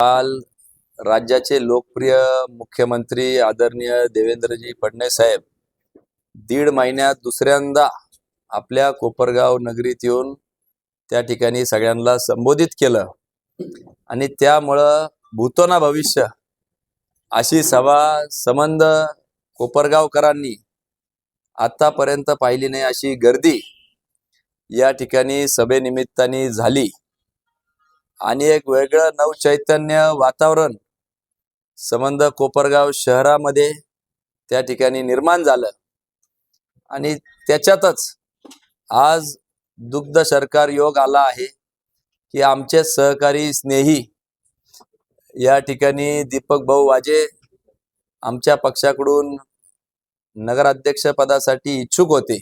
काल राज्याचे लोकप्रिय मुख्यमंत्री आदरणीय देवेंद्रजी फडणवीस साहेब दीड महिन्यात दुसऱ्यांदा आपल्या कोपरगाव नगरीत येऊन त्या ठिकाणी सगळ्यांना संबोधित केलं. आणि त्यामुळं भूतोना भविष्य अशी सभा संबंध कोपरगावकरांनी आतापर्यंत पाहिली नाही अशी गर्दी या ठिकाणी सभेनिमित्ताने झाली. आणि एक वेगळं नवचैतन्य वातावरण संबंध कोपरगाव शहरामध्ये त्या ठिकाणी निर्माण झालं. आणि त्याच्यातच आज दुग्ध सरकार योग आला आहे की आमचे सहकारी स्नेही या ठिकाणी दीपक भाऊ वाजे आमच्या पक्षाकडून नगराध्यक्ष पदासाठी इच्छुक होते.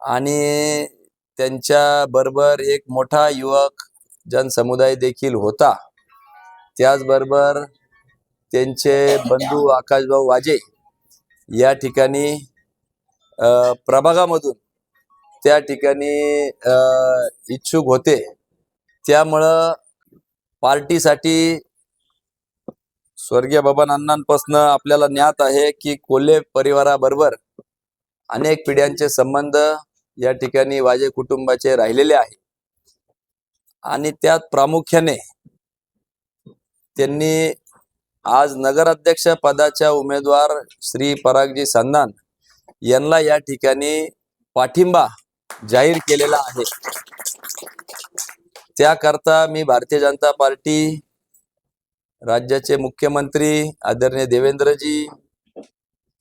आणि त्यांच्या बरोबर एक मोठा युवक जनसमुदाय देखील होता. त्याचबरोबर त्यांचे बंधू आकाशभाऊ वाजे या ठिकाणी प्रभागामधून त्या ठिकाणी इच्छुक होते. त्यामुळं पार्टीसाठी स्वर्गीय बबन अण्णांपासून आपल्याला ज्ञात आहे की कोल्हे परिवाराबरोबर अनेक पिढ्यांचे संबंध या ठिकाणी वाजे कुटुंबाचे राहिलेले आहे आणि त्यात प्रामुख्याने त्यांनी आज नगराध्यक्ष पदाच्या उमेदवार श्री परागजी संधान यांना या ठिकाणी पाठिंबा जाहीर केलेला आहे. त्याकरता मी भारतीय जनता पार्टी राज्याचे मुख्यमंत्री आदरणीय देवेंद्रजी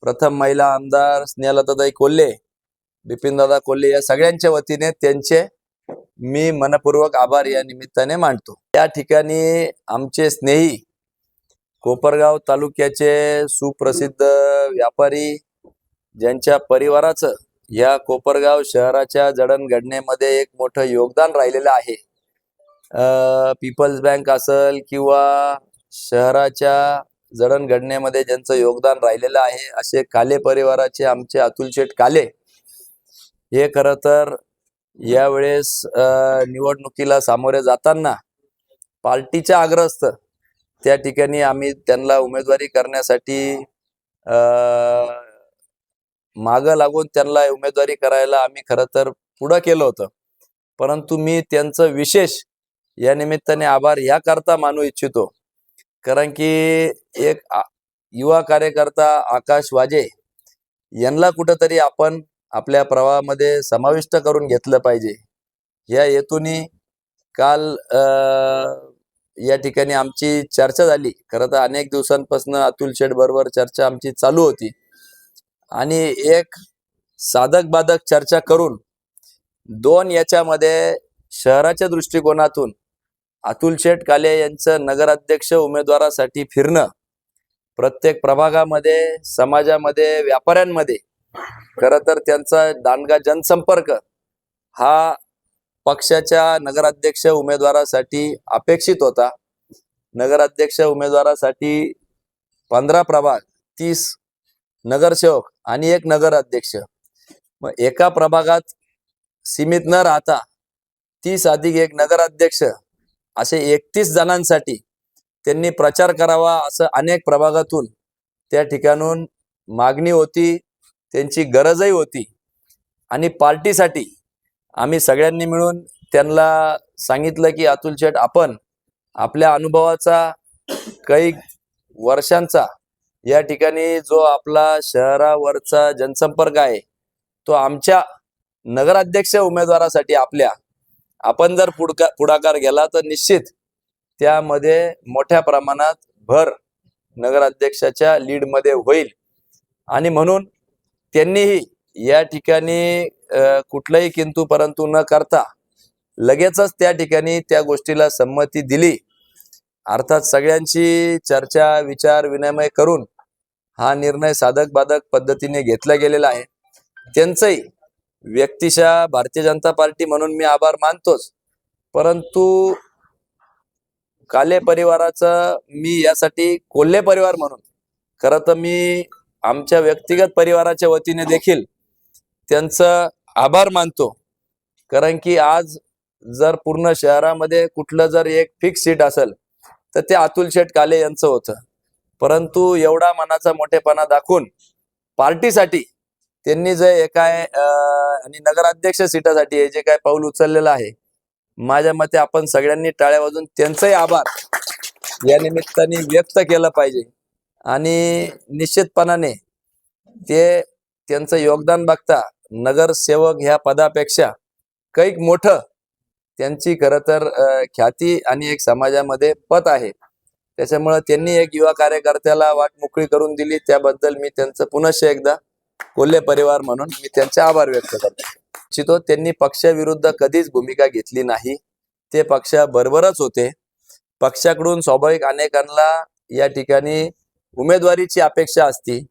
प्रथम महिला आमदार स्नेहलताताई कोल्हे बिपिनदादा कोल्हे या सगळ्यांच्या वतीने त्यांचे मी मनपूर्वक आभार या निमित्ताने मांडतो या ठिकाणी आमचे स्नेही कोपरगाव तालुक्याचे सुप्रसिद्ध व्यापारी ज्यांच्या परिवाराचं या कोपरगाव शहराच्या जडणघडणेमध्ये एक मोठं योगदान राहिलेलं आहे. पीपल्स बँक असेल किंवा शहराच्या जडणघडणेमध्ये ज्यांचं योगदान राहिलेलं आहे असे काले परिवाराचे आमचे अतुल शेठ काले. हे खरं तर यावेळेस अ, निवडणुकीला सामोरे जाताना पार्टीच्या आग्रहस्थ त्या ठिकाणी आम्ही त्यांना उमेदवारी करण्यासाठी अ, मागं लागून त्यांना उमेदवारी करायला आम्ही खरं तर पुढं केलं होतं. परंतु मी त्यांचं विशेष या निमित्ताने आभार याकरता मानू इच्छितो. कारण की एक युवा कार्यकर्ता आकाश वाजे यांना कुठंतरी आपण आपल्या प्रवाहामध्ये समाविष्ट करून घेतलं पाहिजे. या हेतूने काल या ठिकाणी आमची चर्चा झाली. खरं तर अनेक दिवसांपासून अतुल शेठ बरोबर चर्चा आमची चालू होती. आणि एक साधक बाधक चर्चा करून दोन याच्यामध्ये शहराच्या दृष्टिकोनातून अतुल शेठ काले यांचं नगराध्यक्ष उमेदवारासाठी फिरणं प्रत्येक प्रभागामध्ये समाजामध्ये व्यापाऱ्यांमध्ये खरं तर त्यांचा दांडगा जनसंपर्क हा पक्षाच्या नगराध्यक्ष उमेदवारासाठी अपेक्षित होता. नगराध्यक्ष उमेदवारासाठी पंधरा प्रभाग तीस नगरसेवक आणि एक नगराध्यक्ष. मग एका प्रभागात सीमित न राहता तीस अधिक एक नगराध्यक्ष असे एकतीस जणांसाठी त्यांनी प्रचार करावा असं अनेक प्रभागातून त्या ठिकाणून मागणी होती. त्यांची गरजही होती. आणि पार्टीसाठी आम्ही सगळ्यांनी मिळून त्यांना सांगितलं की अतुल शेठ आपण आपल्या अनुभवाचा काही वर्षांचा या ठिकाणी जो आपला शहरावरचा जनसंपर्क आहे तो आमच्या नगराध्यक्ष उमेदवारासाठी आपल्या आपण जर पुढका पुढाकार गेला तर निश्चित त्यामध्ये मोठ्या प्रमाणात भर नगराध्यक्षाच्या लीडमध्ये होईल. आणि म्हणून त्यांनीही या ठिकाणी कुठलाही किंतु परंतु न करता लगेचच त्या ठिकाणी त्या गोष्टीला संमती दिली. अर्थात सगळ्यांची चर्चा विचार विनिमय करून हा निर्णय साधक बाधक पद्धतीने घेतला गेलेला आहे. त्यांचंही व्यक्तिशः भारतीय जनता पार्टी म्हणून मी आभार मानतोच. परंतु काले परिवाराचं मी यासाठी कोल्हे परिवार म्हणून खरं तर मी आमच्या व्यक्तिगत परिवाराच्या वतीने देखील त्यांचं आभार मानतो. कारण की आज जर पूर्ण शहरामध्ये कुठलं जर एक फिक्स सीट असेल तर ते अतुल शेठ काले यांचं होतं. परंतु एवढा मनाचा मोठेपणा दाखवून पार्टीसाठी त्यांनी जे हे काय आणि नगराध्यक्ष सीटासाठी हे जे काय पाऊल उचललेलं आहे माझ्या मते आपण सगळ्यांनी टाळ्या वाजून त्यांचंही आभार या निमित्ताने व्यक्त केलं पाहिजे. आणि निश्चितपणाने ते त्यांचं योगदान बघता नगरसेवक ह्या पदापेक्षा कैक मोठं त्यांची खरं तर ख्याती आणि एक समाजामध्ये पत आहे. त्याच्यामुळं त्यांनी एक युवा कार्यकर्त्याला वाट मोकळी करून दिली. त्याबद्दल मी त्यांचं पुनश्च एकदा कोल्हे परिवार म्हणून मी त्यांचे आभार व्यक्त करतो. इच्छितो त्यांनी पक्षाविरुद्ध कधीच भूमिका घेतली नाही. ते पक्षाबरोबरच होते. पक्षाकडून स्वाभाविक अनेकांना या ठिकाणी उमेदवारीची अपेक्षा असती.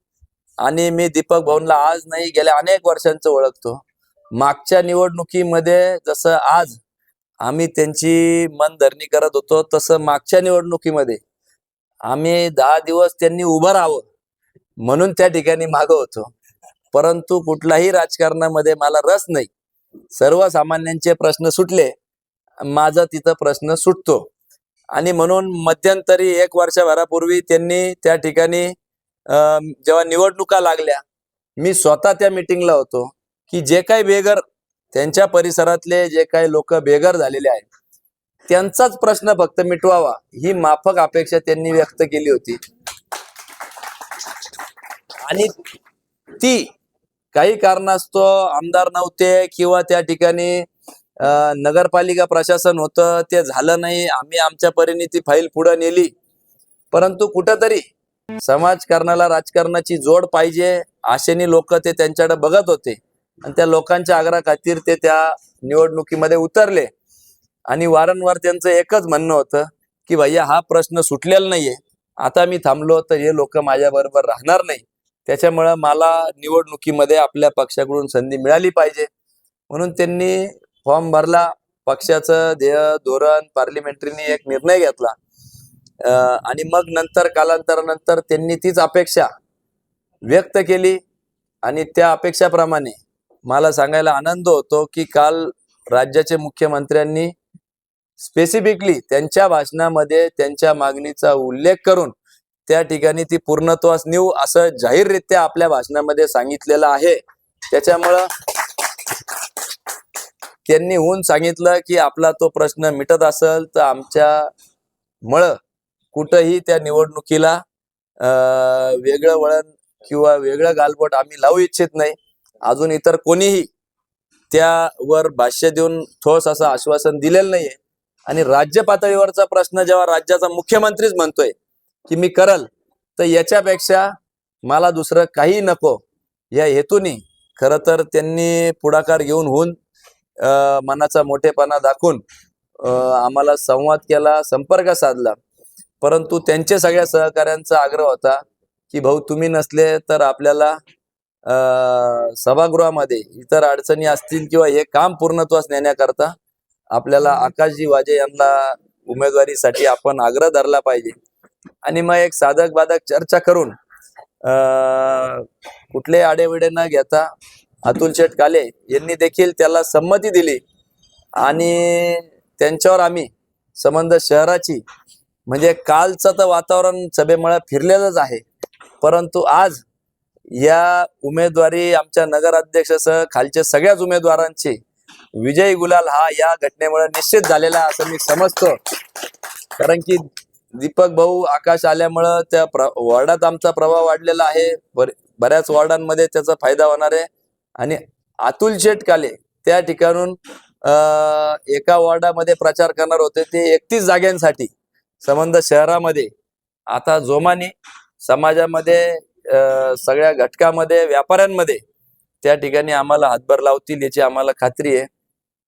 आणि मी दीपक भाऊंना आज नाही गेल्या अनेक वर्षांचं ओळखतो. मागच्या निवडणुकीमध्ये जसं आज आम्ही त्यांची मनधरणी करत होतो तसं मागच्या निवडणुकीमध्ये आम्ही दहा दिवस त्यांनी उभं राहावं म्हणून त्या ठिकाणी मागं होतो. परंतु कुठलाही राजकारणामध्ये मला रस नाही. सर्वसामान्यांचे प्रश्न सुटले. माझा तिथं प्रश्न सुटतो. आणि म्हणून मध्यंतरी एक वर्षभरापूर्वी त्यांनी त्या ठिकाणी जेव्हा निवडणुका लागल्या मी स्वतः त्या मिटिंगला होतो की जे काही बेघर त्यांच्या परिसरातले जे काही लोक बेघर झालेले आहेत त्यांचाच प्रश्न फक्त मिटवावा ही माफक अपेक्षा त्यांनी व्यक्त केली होती. आणि ती काही कारणास्तव आमदार नव्हते किंवा त्या ठिकाणी नगरपालिका प्रशासन होतं ते झालं नाही आम्ही आमच्या परीने ती फाईल पुढे नेली. परंतु कुठंतरी समाजकारणाला राजकारणाची जोड पाहिजे आशेने लोक ते त्यांच्याकडे बघत होते. आणि त्या लोकांच्या आग्रहा खातीर ते त्या निवडणुकीमध्ये उतरले. आणि वारंवार त्यांचं एकच म्हणणं होतं की भैया हा प्रश्न सुटलेला नाहीये. आता मी थांबलो तर हे लोक माझ्या बरोबर राहणार नाही. त्याच्यामुळं मला निवडणुकीमध्ये आपल्या पक्षाकडून संधी मिळाली पाहिजे. म्हणून त्यांनी फॉर्म भरला पक्षाचं ध्येय धोरण पार्लिमेंटरीने एक निर्णय घेतला. आणि मग नंतर कालांतरानंतर त्यांनी तीच अपेक्षा व्यक्त केली. आणि त्या अपेक्षाप्रमाणे मला सांगायला आनंद होतो की काल राज्याचे मुख्यमंत्र्यांनी स्पेसिफिकली त्यांच्या भाषणामध्ये त्यांच्या मागणीचा उल्लेख करून त्या ठिकाणी ती पूर्णत्वास नेऊ असं जाहीररित्या आपल्या भाषणामध्ये सांगितलेलं आहे. त्याच्यामुळं त्यांनी होऊन सांगितलं की आपला तो प्रश्न मिटत असेल तर आमच्या मळ कुठंही त्या निवडणुकीला वेगळं वळण किंवा वेगळं गालबोट आम्ही लावू इच्छित नाही. अजून इतर कोणीही त्यावर भाष्य देऊन ठोस असं आश्वासन दिलेलं नाहीये. आणि राज्य पातळीवरचा प्रश्न जेव्हा राज्याचा मुख्यमंत्रीच म्हणतोय की मी करल तर याच्यापेक्षा मला दुसरं काही नको. या हेतूने खरं तर त्यांनी पुढाकार घेऊन होऊन मनाचा मोठेपणा दाखवून आम्हाला संवाद केला संपर्क साधला. परंतु त्यांचे सगळ्या सहकाऱ्यांचा आग्रह होता की भाऊ तुम्ही नसले तर आपल्याला सभागृहामध्ये इतर अडचणी असतील किंवा हे काम पूर्णत्वास नेण्याकरता आपल्याला आकाशजी वाजे यांना उमेदवारीसाठी आपण आग्रह धरला पाहिजे. आणि मग एक साधक बाधक चर्चा करून अं, कुठले आडेविडे न घेता अतुल शेठ काले यांनी देखील त्याला संमती दिली. आणि त्यांच्यावर आम्ही संबंध शहराची म्हणजे कालचं तर वातावरण सभेमुळे फिरलेलंच आहे. परंतु आज या उमेदवारी आमच्या नगराध्यक्षासह खालच्या सगळ्याच उमेदवारांची विजयी गुलाल हा या घटनेमुळे निश्चित झालेला असं मी समजतो. कारण की दीपक भाऊ आकाश आल्यामुळं त्या प्र वॉर्डात आमचा प्रभाव वाढलेला आहे. बऱ्याच वॉर्डांमध्ये त्याचा फायदा होणार आहे. आणि अतुल शेठ काले त्या ठिकाणून एका वॉर्डामध्ये प्रचार करणार होते. ते एकतीस जागांसाठी संबंध शहरामध्ये. आता जोमाने समाजामध्ये सगळ्या घटकामध्ये व्यापाऱ्यांमध्ये त्या ठिकाणी आम्हाला हातभार लावतील याची आम्हाला खात्री आहे.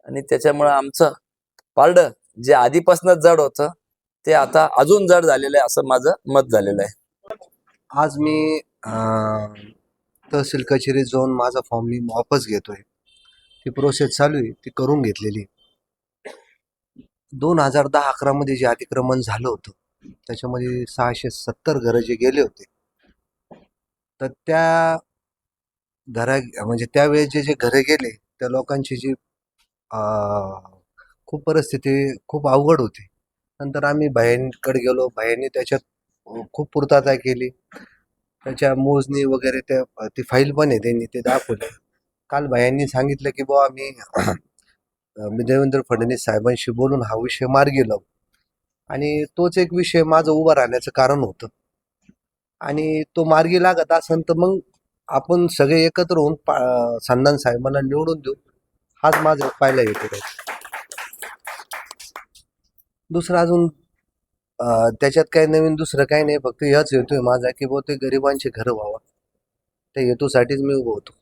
आणि त्याच्यामुळं आमचं पारड जे आधीपासूनच जड होतं ते आता अजून जड झालेलं आहे असं माझं मत झालेलं आहे. आज मी तहसील कचेरीत जाऊन माझा फॉर्म मी वापस घेतोय. ती प्रोसेस चालू आहे ती करून घेतलेली दोन हजार दहा अकरा मध्ये जे अतिक्रमण झालं होतं त्याच्यामध्ये सहाशे सत्तर घरं जे गेले होते तर त्या घरा म्हणजे त्यावेळेस जे जे घरं गेले त्या लोकांची जी खूप परिस्थिती खूप अवघड होती. नंतर आम्ही भयांकडे गेलो भयांनी त्याच्यात खूप पूर्तता केली. त्याच्या मोजणी वगैरे त्या ती फाईल पण आहे त्यांनी ते दाखवलं. काल भायांनी सांगितलं की बुवा आम्ही मी देवेंद्र फडणवीस साहेबांशी बोलून हा विषय मार्गी लावू. आणि तोच एक विषय माझं उभं राहण्याचं कारण होतं. आणि तो मार्गी लागत असेल तर मग आपण सगळे एकत्र होऊन पा- संधान साहेबांना निवडून देऊ. हाच माझा पहिला येतो. दुसरा दुसरं अजून त्याच्यात काही नवीन दुसरं काही नाही. फक्त ह्याच हेतू आहे. माझा की बहुतेक गरिबांचे घर व्हावा. त्या हेतूसाठीच मी उभं होतो.